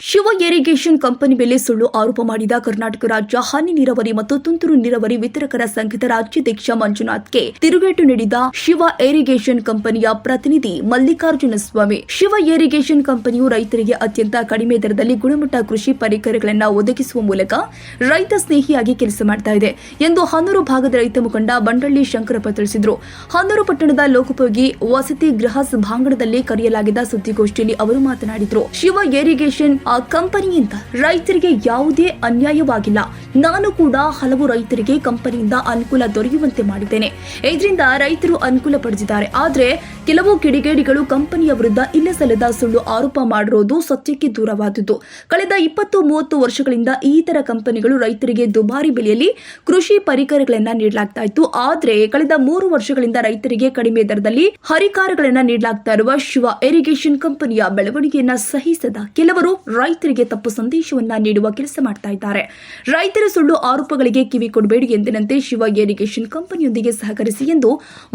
Shiva irrigation company ಮೇಲೆ ಸುಳ್ಳು ಆರೋಪ ಮಾಡಿದ ಕರ್ನಾಟಕ ರಾಜ್ಯ ಹನಿ ನೀರಾವರಿ ಮತ್ತು ತುಂತುರು ನೀರಾವರಿ ವಿತರಕರ ಸಂಘದ ರಾಜ್ಯಾಧ್ಯಕ್ಷ ಮಂಜುನಾಥ್ಗೆ ತಿರುಗೇಟು ನೀಡಿದ ಶಿವ ಇರಿಗೇಷನ್ ಕಂಪನಿಯ ಪ್ರತಿನಿಧಿ ಮಲ್ಲಿಕಾರ್ಜುನ ಸ್ವಾಮಿ. ಶಿವ ಇರಿಗೇಷನ್ ಕಂಪನಿಯು ರೈತರಿಗೆ ಅತ್ಯಂತ ಕಡಿಮೆ ದರದಲ್ಲಿ ಗುಣಮಟ್ಟ ಕೃಷಿ ಪರಿಕರಗಳನ್ನು ಒದಗಿಸುವ ಮೂಲಕ ರೈತ ಸ್ನೇಹಿಯಾಗಿ ಕೆಲಸ ಮಾಡ್ತಾ ಇದೆ ಎಂದು ಹನೂರು ಭಾಗದ ರೈತ ಮುಖಂಡ ಬಂಡಳ್ಳಿ ಶಂಕರಪ್ಪ ತಿಳಿಸಿದರು. ಹನೂರು ಪಟ್ಟಣದ ಲೋಕೋಪಯೋಗಿ ವಸತಿ ಗೃಹ ಸಭಾಂಗಣದಲ್ಲಿ ಕರೆಯಲಾಗಿದ್ದ ಸುದ್ದಿಗೋಷ್ಠಿಯಲ್ಲಿ ಅವರು ಮಾತನಾಡಿದರು. ಶಿವ ಇರಿಗೇಷನ್ ಆ ಕಂಪನಿಯಿಂದ ರೈತರಿಗೆ ಯಾವುದೇ ಅನ್ಯಾಯವಾಗಿಲ್ಲ. ನಾನು ಕೂಡ ಹಲವು ರೈತರಿಗೆ ಕಂಪನಿಯಿಂದ ಅನುಕೂಲ ದೊರೆಯುವಂತೆ ಮಾಡಿದ್ದೇನೆ. ಇದರಿಂದ ರೈತರು ಅನುಕೂಲ ಪಡೆದಿದ್ದಾರೆ. ಆದರೆ ಕೆಲವು ಕಿಡಿಗೇಡಿಗಳು ಕಂಪನಿಯ ವಿರುದ್ಧ ಇಲ್ಲ ಸಲ್ಲದ ಸುಳ್ಳು ಆರೋಪ ಮಾಡಿರೋದು ಸತ್ಯಕ್ಕೆ ದೂರವಾದದ್ದು. ಕಳೆದ ಇಪ್ಪತ್ತು ಮೂವತ್ತು ವರ್ಷಗಳಿಂದ ಈ ಕಂಪನಿಗಳು ರೈತರಿಗೆ ದುಬಾರಿ ಬೆಲೆಯಲ್ಲಿ ಕೃಷಿ ಪರಿಕರಗಳನ್ನು ನೀಡಲಾಗ್ತಾ ಇತ್ತು. ಆದರೆ ಕಳೆದ ಮೂರು ವರ್ಷಗಳಿಂದ ರೈತರಿಗೆ ಕಡಿಮೆ ದರದಲ್ಲಿ ಹರಿಕಾರಗಳನ್ನು ನೀಡಲಾಗ್ತಾ ಇರುವ ಶಿವ ಇರಿಗೇಷನ್ ಕಂಪನಿಯ ಬೆಳವಣಿಗೆಯನ್ನ ಸಹಿಸದ ಕೆಲವರು ರೈತರಿಗೆ ತಪ್ಪು ಸಂದೇಶವನ್ನ ನೀಡುವ ಕೆಲಸ ಮಾಡ್ತಾ ಇದ್ದಾರೆ. ರೈತರ ಸುಳ್ಳು ಆರೋಪಗಳಿಗೆ ಕಿವಿ ಕೊಡಬೇಡಿ ಎಂದಿನಂತೆ ಶಿವ ಎರಿಗೇಷನ್ ಕಂಪನಿಯೊಂದಿಗೆ ಸಹಕರಿಸಿ ಎಂದು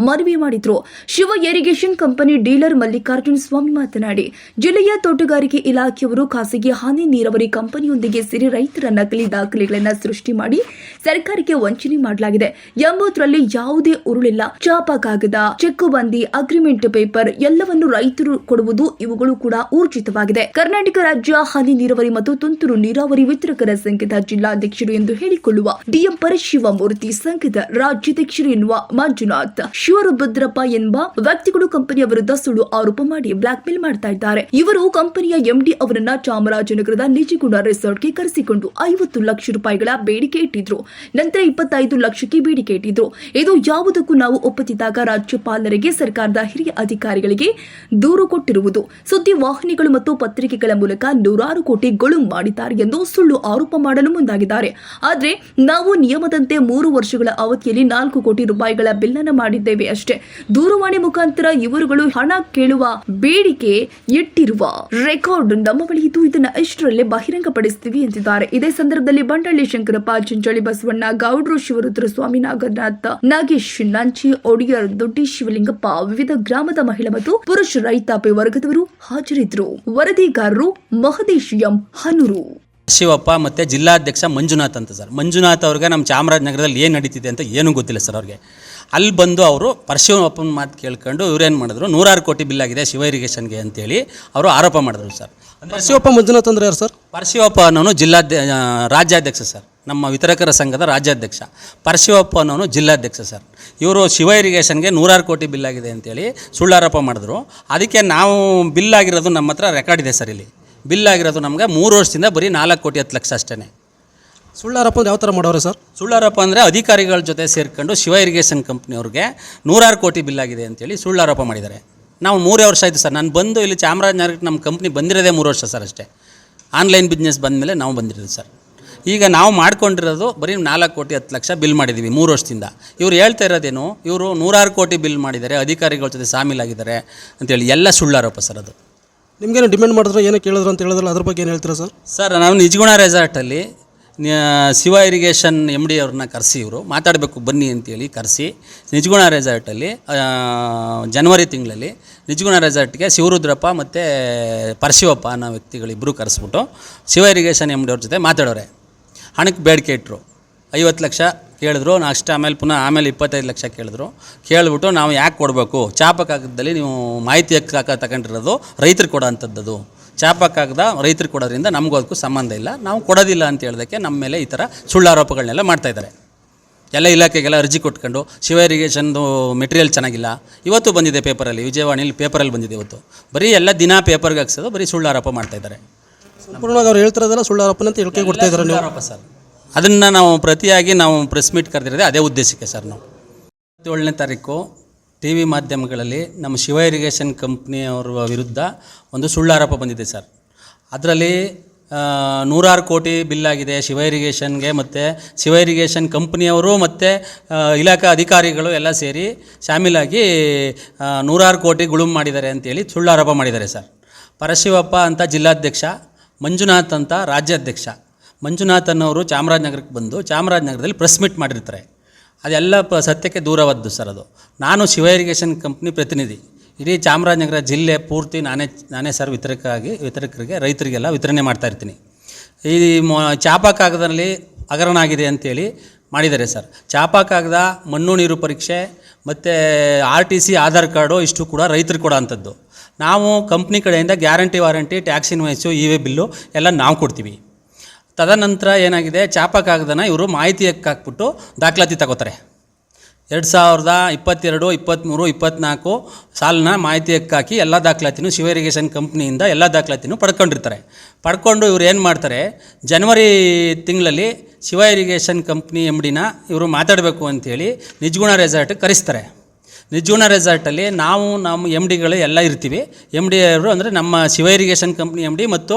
ಮನವಿ ಮಾಡಿದ್ರು. Shiva irrigation company dealer Mallikarjuna Swamy ಮಾತನಾಡಿ, ಜಿಲ್ಲೆಯ ತೋಟಗಾರಿಕೆ ಇಲಾಖೆಯವರು ಖಾಸಗಿ ಹಾನಿ ನೀರಾವರಿ ಕಂಪನಿಯೊಂದಿಗೆ ಸೇರಿ ರೈತರ ನಕಲಿ ದಾಖಲೆಗಳನ್ನು ಸೃಷ್ಟಿ ಮಾಡಿ ಸರ್ಕಾರಕ್ಕೆ ವಂಚನೆ ಮಾಡಲಾಗಿದೆ. ಎಂಬುದರಲ್ಲಿ ಯಾವುದೇ ಉರುಳಿಲ್ಲ. ಚಾಪ ಕಾಗದ ಚೆಕ್ ಬಂದಿ ಅಗ್ರಿಮೆಂಟ್ ಪೇಪರ್ ಎಲ್ಲವನ್ನು ರೈತರು ಕೊಡುವುದು ಇವುಗಳು ಕೂಡ ಊರ್ಜಿತವಾಗಿದೆ. ಕರ್ನಾಟಕ ರಾಜ್ಯ ಹನಿ, ನೀರಾವರಿ ಮತ್ತು ತುಂತುರು ನೀರಾವರಿ ವಿತರಕರ ಸಂಘದ ಜಿಲ್ಲಾಧ್ಯಕ್ಷರು ಎಂದು ಹೇಳಿಕೊಳ್ಳುವ ಡಿಎಂ ಪರಶಿವಮೂರ್ತಿ ಸಂಘದ ರಾಜ್ಯಾಧ್ಯಕ್ಷರು ಎನ್ನುವ ಮಂಜುನಾಥ್. ಶಿವರುಭದ್ರಪ್ಪ ಎಂಬ ವ್ಯಕ್ತಿಗಳು ಕಂಪನಿಯ ವಿರುದ್ಧ ಸುಳ್ಳು ಆರೋಪ ಮಾಡಿ ಬ್ಲಾಕ್ ಮೇಲ್ ಮಾಡ್ತಾ ಇದ್ದಾರೆ. ಇವರು ಕಂಪನಿಯ ಎಂಡಿ ಅವರನ್ನ ಚಾಮರಾಜನಗರದ ನಿಜಗುಣ ರೆಸಾರ್ಟ್ಗೆ ಕರೆಸಿಕೊಂಡು ಐವತ್ತು ಲಕ್ಷ ರೂಪಾಯಿಗಳ ಬೇಡಿಕೆ ಇಟ್ಟಿದ್ರು. ನಂತರ ಇಪ್ಪತ್ತೈದು ಲಕ್ಷಕ್ಕೆ ಬೇಡಿಕೆ ಇಟ್ಟಿದ್ರು. ಇದು ಯಾವುದಕ್ಕೂ ನಾವು ಒಪ್ಪದಿದ್ದಾಗ ರಾಜ್ಯಪಾಲರಿಗೆ, ಸರ್ಕಾರದ ಹಿರಿಯ ಅಧಿಕಾರಿಗಳಿಗೆ ದೂರು ಕೊಟ್ಟಿರುವುದು. ಸುದ್ದಿ ವಾಹಿನಿಗಳು ಮತ್ತು ಪತ್ರಿಕೆಗಳ ಮೂಲಕ ನೂರಾರು ಕೋಟಿ ಗೊಳು ಮಾಡಿದ್ದಾರೆ ಎಂದು ಸುಳ್ಳು ಆರೋಪ ಮಾಡಲು ಮುಂದಾಗಿದ್ದಾರೆ. ಆದರೆ ನಾವು ನಿಯಮದಂತೆ ಮೂರು ವರ್ಷಗಳ ಅವಧಿಯಲ್ಲಿ ನಾಲ್ಕು ಕೋಟಿ ರೂಪಾಯಿಗಳ ಬಿಲ್ ಅನ್ನು ಮಾಡಿದ್ದೇವೆ ಅಷ್ಟೇ. ದೂರವಾಣಿ ಮುಖಾಂತರ ಇವರುಗಳು ಹಣ ಕೇಳುವ ಬೇಡಿಕೆ ಇಟ್ಟಿರುವ ರೆಕಾರ್ಡ್ ನಮ್ಮ ಬಳಿ ಇದ್ದು ಇದನ್ನ ಇಷ್ಟರಲ್ಲೇ ಬಹಿರಂಗಪಡಿಸ್ತೀವಿ ಎಂದಿದ್ದಾರೆ. ಇದೇ ಸಂದರ್ಭದಲ್ಲಿ ಬಂಡಳ್ಳಿ ಶಂಕರಪ್ಪ, ಚಿಂಚೋಳಿ ಬಸವಣ್ಣ, ಗೌಡ್ರು ಶಿವರುದ್ರ ಸ್ವಾಮಿ ನಾಗನಾಥ, ನಾಗೇಶ್ ನಂಚಿ ಒಡಿಯರ್ ದೊಡ್ಡಿ ಶಿವಲಿಂಗಪ್ಪ, ವಿವಿಧ ಗ್ರಾಮದ ಮಹಿಳೆ ಮತ್ತು ಪುರುಷ ರೈತಾಪಿ ವರ್ಗದವರು ಹಾಜರಿದ್ದರು. ವರದಿಗಾರರು ಮಹದೇಶ್ ಎಂ ಹನೂರು. ಶಿವಪ್ಪ ಮತ್ತು ಜಿಲ್ಲಾಧ್ಯಕ್ಷ ಮಂಜುನಾಥ್ ಅಂತ ಸರ್. ಮಂಜುನಾಥ್ ಅವ್ರಿಗೆ ನಮ್ಮ ಚಾಮರಾಜನಗರದಲ್ಲಿ ಏನು ನಡೀತಿದೆ ಅಂತ ಏನೂ ಗೊತ್ತಿಲ್ಲ ಸರ್ ಅವ್ರಿಗೆ. ಅಲ್ಲಿ ಬಂದು ಅವರು ಪರಶಿವಪ್ಪನ ಮಾತು ಕೇಳ್ಕೊಂಡು ಏನು ಮಾಡಿದ್ರು? ನೂರಾರು ಕೋಟಿ ಬಿಲ್ ಆಗಿದೆ ಶಿವ ಇರಿಗೇಷನ್ಗೆ ಅಂತೇಳಿ ಅವರು ಆರೋಪ ಮಾಡಿದ್ರು ಸರ್. ಪರಶಿವಪ್ಪ ಮಂಜುನಾಥ್ ಅಂದ್ರೆ ಯಾರು ಸರ್? ಪರಶಿವಪ್ಪ ಅನ್ನೋನು ಜಿಲ್ಲಾಧ್ಯ ರಾಜ್ಯಾಧ್ಯಕ್ಷ ಸರ್. ನಮ್ಮ ವಿತರಕರ ಸಂಘದ ರಾಜ್ಯಾಧ್ಯಕ್ಷ. ಪರಶಿವಪ್ಪ ಅನ್ನೋನು ಜಿಲ್ಲಾಧ್ಯಕ್ಷ ಸರ್. ಇವರು ಶಿವ ಇರಿಗೇಷನ್ಗೆ ನೂರಾರು ಕೋಟಿ ಬಿಲ್ ಆಗಿದೆ ಅಂತೇಳಿ ಸುಳ್ಳಾರೋಪ ಮಾಡಿದ್ರು. ಅದಕ್ಕೆ ನಾವು ಬಿಲ್ ಆಗಿರೋದು ನಮ್ಮ ಹತ್ರ ರೆಕಾರ್ಡ್ ಇದೆ ಸರ್ ಇಲ್ಲಿ. ಬಿಲ್ ಆಗಿರೋದು ನಮಗೆ ಮೂರು ವರ್ಷದಿಂದ ಬರೀ ನಾಲ್ಕು ಕೋಟಿ ಹತ್ತು ಲಕ್ಷ ಅಷ್ಟೇ ಸುಳ್ಳಾರಪ್ಪ ಯಾವ ಥರ ಮಾಡೋರು ಸರ್? ಸುಳ್ಳಾರೋಪ ಅಂದರೆ ಅಧಿಕಾರಿಗಳ ಜೊತೆ ಸೇರ್ಕೊಂಡು ಶಿವ ಇರಿಗೇಷನ್ ಕಂಪ್ನಿಯವ್ರಿಗೆ ನೂರಾರು ಕೋಟಿ ಬಿಲ್ ಆಗಿದೆ ಅಂತೇಳಿ ಸುಳ್ಳಾರೋಪ ಮಾಡಿದ್ದಾರೆ. ನಾವು ಮೂರೇ ವರ್ಷ ಆಯಿತು ಸರ್. ನಾನು ಬಂದು ಇಲ್ಲಿ ಚಾಮರಾಜನಗರಕ್ಕೆ ನಮ್ಮ ಕಂಪ್ನಿ ಬಂದಿರೋದೇ ಮೂರು ವರ್ಷ ಸರ್ ಅಷ್ಟೇ. ಆನ್ಲೈನ್ ಬಿಸ್ನೆಸ್ ಬಂದಮೇಲೆ ನಾವು ಬಂದಿರೋದು ಸರ್. ಈಗ ನಾವು ಮಾಡ್ಕೊಂಡಿರೋದು ಬರೀ ನಾಲ್ಕು ಕೋಟಿ ಹತ್ತು ಲಕ್ಷ ಬಿಲ್ ಮಾಡಿದ್ದೀವಿ ಮೂರು ವರ್ಷದಿಂದ. ಇವರು ಹೇಳ್ತಾ ಇರೋದೇನು ಇವರು ನೂರಾರು ಕೋಟಿ ಬಿಲ್ ಮಾಡಿದ್ದಾರೆ ಅಧಿಕಾರಿಗಳ ಜೊತೆ ಸಾಮೀಲಾಗಿದ್ದಾರೆ ಅಂತೇಳಿ ಎಲ್ಲ ಸುಳ್ಳಾರೋಪ ಸರ್ ಅದು. ನಿಮ್ಗೇನು ಡಿಮ್ಯಾಂಡ್ ಮಾಡಿದ್ರು, ಏನೋ ಕೇಳಿದ್ರು ಅಂತ ಹೇಳಿದ್ರಲ್ಲ, ಅದ್ರ ಬಗ್ಗೆ ಏನು ಹೇಳ್ತೀರಾ ಸರ್? ಸರ್, ನಾವು ನಿಜಗುಣ ರೆಸಾರ್ಟಲ್ಲಿ ಶಿವ ಇರಿಗೇಷನ್ ಎಂ ಡಿ ಅವ್ರನ್ನ ಕರೆಸಿ ಇವರು. ಮಾತಾಡಬೇಕು, ಬನ್ನಿ ಅಂತೇಳಿ ಕರೆಸಿ. ನಿಜಗುಣ ರೆಸಾರ್ಟಲ್ಲಿ ಜನವರಿ ತಿಂಗಳಲ್ಲಿ ನಿಜಗುಣ ರೆಸಾರ್ಟ್ಗೆ ಶಿವರುದ್ರಪ್ಪ ಮತ್ತು ಪರಶಿವಪ್ಪ ಅನ್ನೋ ವ್ಯಕ್ತಿಗಳಿಬ್ಬರು ಕರೆಸ್ಬಿಟ್ಟು ಶಿವ ಇರಿಗೇಷನ್ ಎಂ ಡಿ ಅವ್ರ ಜೊತೆ ಮಾತಾಡೋರೆ. ಹಣಕ್ಕೆ ಬೇಡಿಕೆ ಇಟ್ಟರು ಐವತ್ತು ಲಕ್ಷ ಕೇಳಿದ್ರು ನಾ ಅಷ್ಟು ಆಮೇಲೆ ಪುನಃ ಆಮೇಲೆ ಇಪ್ಪತ್ತೈದು ಲಕ್ಷ ಕೇಳಿದ್ರು. ಕೇಳಿಬಿಟ್ಟು ನಾವು ಯಾಕೆ ಕೊಡಬೇಕು? ಚಾಪ ಕಾಗದದಲ್ಲಿ ನೀವು ಮಾಹಿತಿ ಹಕ್ಕು ತಗೊಂಡಿರೋದು ರೈತರು ಕೊಡೋ ಅಂಥದ್ದು ಚಾಪ ಕಾಗದ ರೈತರು ಕೊಡೋದ್ರಿಂದ ನಮಗೂ ಅದಕ್ಕೂ ಸಂಬಂಧ ಇಲ್ಲ. ನಾವು ಕೊಡೋದಿಲ್ಲ ಅಂತ ಹೇಳೋದಕ್ಕೆ ನಮ್ಮ ಮೇಲೆ ಈ ಥರ ಸುಳ್ಳಾರೋಪಗಳನ್ನೆಲ್ಲ ಮಾಡ್ತಾಯಿದ್ದಾರೆ ಎಲ್ಲ ಇಲಾಖೆಗೆಲ್ಲ ಅರ್ಜಿ ಕೊಟ್ಕೊಂಡು ಶಿವ ಇರಿಗೇಷನ್ದು ಮೆಟೀರಿಯಲ್ ಚೆನ್ನಾಗಿಲ್ಲ. ಇವತ್ತು ಬಂದಿದೆ ಪೇಪರಲ್ಲಿ ವಿಜಯವಾಣಿಲಿ ಪೇಪರಲ್ಲಿ ಬಂದಿದೆ ಇವತ್ತು. ಬರೀ ಎಲ್ಲ ದಿನ ಪೇಪರ್ಗೆ ಹಾಕ್ಸೋದು ಬರೀ ಸುಳ್ಳಾರೋಪ ಮಾಡ್ತಾಯಿದ್ದಾರೆ ಸಂಪೂರ್ಣವಾಗಿ ಅವ್ರು ಹೇಳ್ತಾರೆ ಸುಳ್ಳು ಆರೋಪ ಅಂತ ಹೇಳಿಕೆ ಕೊಡ್ತಾ ಇದ್ದಾರೆ ನೀವು? ಆರೋಪ ಸರ್. ಅದನ್ನು ನಾವು ಪ್ರತಿಯಾಗಿ ನಾವು ಪ್ರೆಸ್ ಮೀಟ್ ಕರೆದಿರೋದೇ ಅದೇ ಉದ್ದೇಶಕ್ಕೆ ಸರ್ ನಾವು. ಇಪ್ಪತ್ತೇಳನೇ ತಾರೀಕು ಟಿ ವಿ ಮಾಧ್ಯಮಗಳಲ್ಲಿ ನಮ್ಮ ಶಿವ ಇರಿಗೇಷನ್ ಕಂಪ್ನಿಯವರ ವಿರುದ್ಧ ಒಂದು ಸುಳ್ಳಾರೋಪ ಬಂದಿದೆ ಸರ್. ಅದರಲ್ಲಿ ನೂರಾರು ಕೋಟಿ ಬಿಲ್ ಆಗಿದೆ ಶಿವ ಇರಿಗೇಷನ್ಗೆ ಮತ್ತು ಶಿವ ಇರಿಗೇಷನ್ ಕಂಪ್ನಿಯವರು ಮತ್ತು ಇಲಾಖಾ ಅಧಿಕಾರಿಗಳು ಎಲ್ಲ ಸೇರಿ ಶಾಮೀಲಾಗಿ ನೂರಾರು ಕೋಟಿ ಗುಳುಮ್ ಮಾಡಿದ್ದಾರೆ ಅಂತೇಳಿ ಸುಳ್ಳಾರೋಪ ಮಾಡಿದ್ದಾರೆ ಸರ್. ಪರಶಿವಪ್ಪ ಅಂತ ಜಿಲ್ಲಾಧ್ಯಕ್ಷ, ಮಂಜುನಾಥ್ ಅಂತ ರಾಜ್ಯಾಧ್ಯಕ್ಷ. ಮಂಜುನಾಥ್ ಅವರು ಚಾಮರಾಜನಗರಕ್ಕೆ ಬಂದು ಚಾಮರಾಜನಗರದಲ್ಲಿ ಪ್ರೆಸ್ ಮೀಟ್ ಮಾಡಿರ್ತಾರೆ. ಅದೆಲ್ಲ ಪ ಸತ್ಯಕ್ಕೆ ದೂರವಾದ್ದು ಸರ್ ಅದು. ನಾನು ಶಿವ ಇರಿಗೇಷನ್ ಕಂಪ್ನಿ ಪ್ರತಿನಿಧಿ. ಇಡೀ ಚಾಮರಾಜನಗರ ಜಿಲ್ಲೆ ಪೂರ್ತಿ ನಾನೇ ನಾನೇ ಸರ್ ವಿತರಕಾಗಿ ವಿತರಕರಿಗೆ, ರೈತರಿಗೆಲ್ಲ ವಿತರಣೆ ಮಾಡ್ತಾ ಇರ್ತೀನಿ. ಈ ಮೊ ಚಾಪಾ ಕಾಗದಲ್ಲಿ ಹಗರಣ ಆಗಿದೆ ಅಂತೇಳಿ ಮಾಡಿದ್ದಾರೆ ಸರ್. ಚಾಪ ಕಾಗದ ಮಣ್ಣು ನೀರು ಪರೀಕ್ಷೆ, ಮತ್ತು R T C Aadhaar card ಇಷ್ಟು ಕೂಡ ರೈತರು ಕೊಡೋ ಅಂಥದ್ದು ನಾವು ಕಂಪ್ನಿ ಕಡೆಯಿಂದ guarantee warranty tax invoice e way bill ಎಲ್ಲ ನಾವು ಕೊಡ್ತೀವಿ. ತದನಂತರ ಏನಾಗಿದೆ? ಚಾಪ ಕಾಗದನ ಇವರು ಮಾಹಿತಿ ಹಾಕ್ಬಿಟ್ಟು ದಾಖಲಾತಿ ತಗೋತಾರೆ. ಎರಡು ಸಾವಿರದ ಇಪ್ಪತ್ತೆರಡು, ಇಪ್ಪತ್ತ್ಮೂರು, ಇಪ್ಪತ್ತ್ನಾಲ್ಕು ಸಾಲನ್ನ ಮಾಹಿತಿ ಹಾಕಿ ಎಲ್ಲ ದಾಖಲಾತಿನೂ ಶಿವ ಇರಿಗೇಷನ್ ಕಂಪ್ನಿಯಿಂದ ಎಲ್ಲ ದಾಖಲಾತಿನೂ ಪಡ್ಕೊಂಡಿರ್ತಾರೆ. ಪಡ್ಕೊಂಡು ಇವರು ಏನು ಮಾಡ್ತಾರೆ? ಜನವರಿ ತಿಂಗಳಲ್ಲಿ ಶಿವ ಇರಿಗೇಷನ್ ಕಂಪ್ನಿ ಎಂ ಡಿನ ಇವರು ಮಾತಾಡಬೇಕು ಅಂಥೇಳಿ ನಿಜಗುಣ ರೆಸಾರ್ಟಿಗೆ ಕರೆಸ್ತಾರೆ. ನಿಜಗುಣ ರೆಸಾರ್ಟಲ್ಲಿ ನಾವು, ನಮ್ಮ ಎಂ ಡಿಗಳು ಎಲ್ಲ ಇರ್ತೀವಿ. ಎಂ ಡಿ ಅವರು ಅಂದರೆ ನಮ್ಮ Shiva irrigation company M D ಮತ್ತು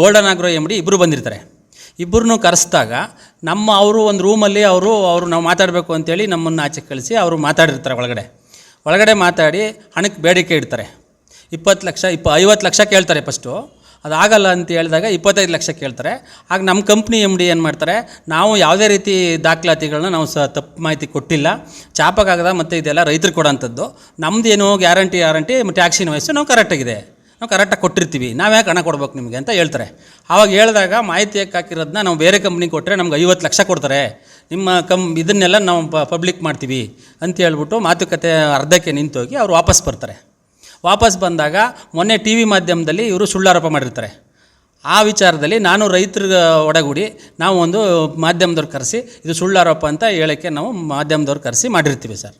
ಗೋಲ್ಡನ್ ಆಗ್ರೋ ಎಂ ಡಿ ಇಬ್ಬರು ಬಂದಿರ್ತಾರೆ. ಇಬ್ಬರನ್ನೂ ಕರೆಸಿದಾಗ ನಮ್ಮ ಅವರು ಒಂದು ರೂಮಲ್ಲಿ ಅವರು ಅವರು ನಾವು ಮಾತಾಡಬೇಕು ಅಂತೇಳಿ ನಮ್ಮನ್ನು ಆಚೆ ಕಳಿಸಿ ಅವರು ಮಾತಾಡಿರ್ತಾರೆ ಒಳಗಡೆ. ಒಳಗಡೆ ಮಾತಾಡಿ ಹಣಕ್ಕೆ ಬೇಡಿಕೆ ಇಡ್ತಾರೆ. ಇಪ್ಪತ್ತು ಲಕ್ಷ, ಇಪ್ಪ, ಐವತ್ತು ಲಕ್ಷ ಕೇಳ್ತಾರೆ ಫಸ್ಟು ಅದಾಗಲ್ಲ ಅಂತ ಹೇಳಿದಾಗ ಇಪ್ಪತ್ತೈದು ಲಕ್ಷ ಕೇಳ್ತಾರೆ. ಆಗ ನಮ್ಮ ಕಂಪ್ನಿ ಎಂ ಡಿ ಏನು ಮಾಡ್ತಾರೆ, ನಾವು ಯಾವುದೇ ರೀತಿ ದಾಖಲಾತಿಗಳನ್ನ ನಾವು ಸ ತಪ್ಪು ಮಾಹಿತಿ ಕೊಟ್ಟಿಲ್ಲ. ಚಾಪಕ್ಕಾಗದ ಮತ್ತು ಇದೆಲ್ಲ ರೈತರು ಕೊಡೋಂಥದ್ದು. ನಮ್ಮದೇನು ಗ್ಯಾರಂಟಿ ಗ್ಯಾರಂಟಿ ಟ್ಯಾಕ್ಸಿನ ವಯಸ್ಸು ನಾವು ಕರೆಕ್ಟಾಗಿದೆ ನಾವು ಕರೆಕ್ಟಾಗಿ ಕೊಟ್ಟಿರ್ತೀವಿ. ನಾವು ಯಾಕೆ ಹಣ ಕೊಡ್ಬೇಕು ನಿಮಗೆ ಅಂತ ಹೇಳ್ತಾರೆ. ಆವಾಗ ಹೇಳಿದಾಗ ಮಾಹಿತಿ ಹಾಕಿರೋದನ್ನ ನಾವು ಬೇರೆ ಕಂಪ್ನಿಗೆ ಕೊಟ್ಟರೆ ನಮ್ಗೆ ಐವತ್ತು ಲಕ್ಷ ಕೊಡ್ತಾರೆ. ನಿಮ್ಮ ಕಂ ಇದನ್ನೆಲ್ಲ ನಾವು ಪಬ್ಲಿಕ್ ಮಾಡ್ತೀವಿ ಅಂತ ಹೇಳ್ಬಿಟ್ಟು ಮಾತುಕತೆ ಅರ್ಧಕ್ಕೆ ನಿಂತೋಗಿ ಅವ್ರು ವಾಪಸ್ ಬರ್ತಾರೆ. ವಾಪಸ್ ಬಂದಾಗ ಮೊನ್ನೆ ಟಿ ವಿ ಮಾಧ್ಯಮದಲ್ಲಿ ಇವರು ಸುಳ್ಳಾರೋಪ ಮಾಡಿರ್ತಾರೆ. ಆ ವಿಚಾರದಲ್ಲಿ ನಾನು ರೈತರ ಒಡಗೂಡಿ ನಾವು ಒಂದು ಮಾಧ್ಯಮದವ್ರು ಕರೆಸಿ, ಇದು ಸುಳ್ಳಾರೋಪ ಅಂತ ಹೇಳೋಕ್ಕೆ ನಾವು ಮಾಧ್ಯಮದವ್ರು ಕರೆಸಿ ಮಾಡಿರ್ತೀವಿ ಸರ್.